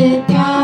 Sit down.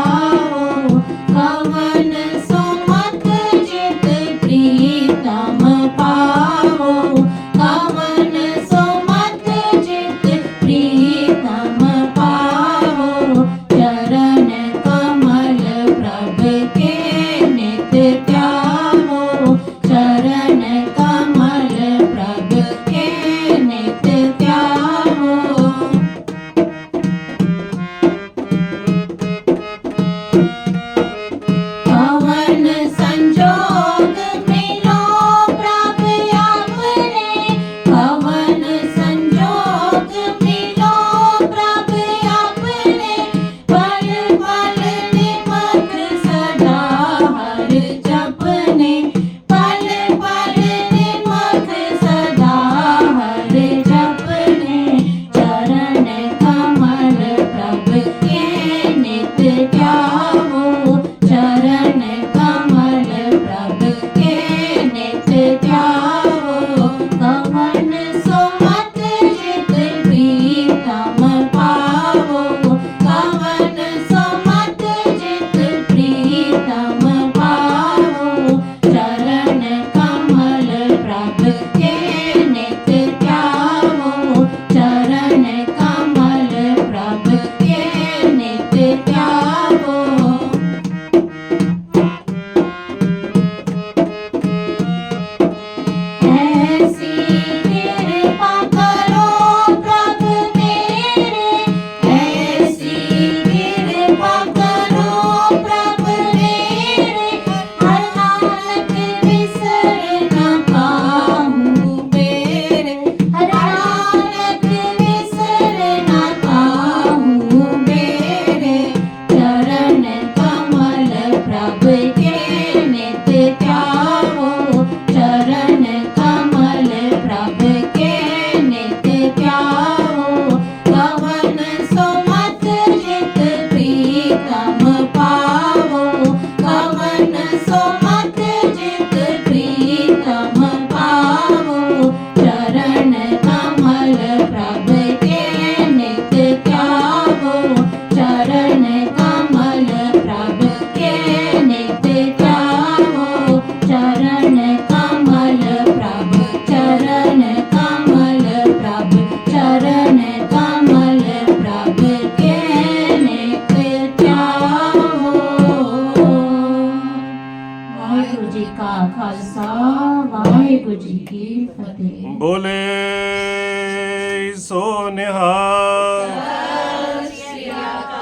ਕਾ ਖਾਲਸਾ ਵਾਹਿਗੁਰੂ ਜੀ ਕੀ ਫਤਿਹ। ਬੋਲੇ ਸੋ ਨਿਹਾਲ।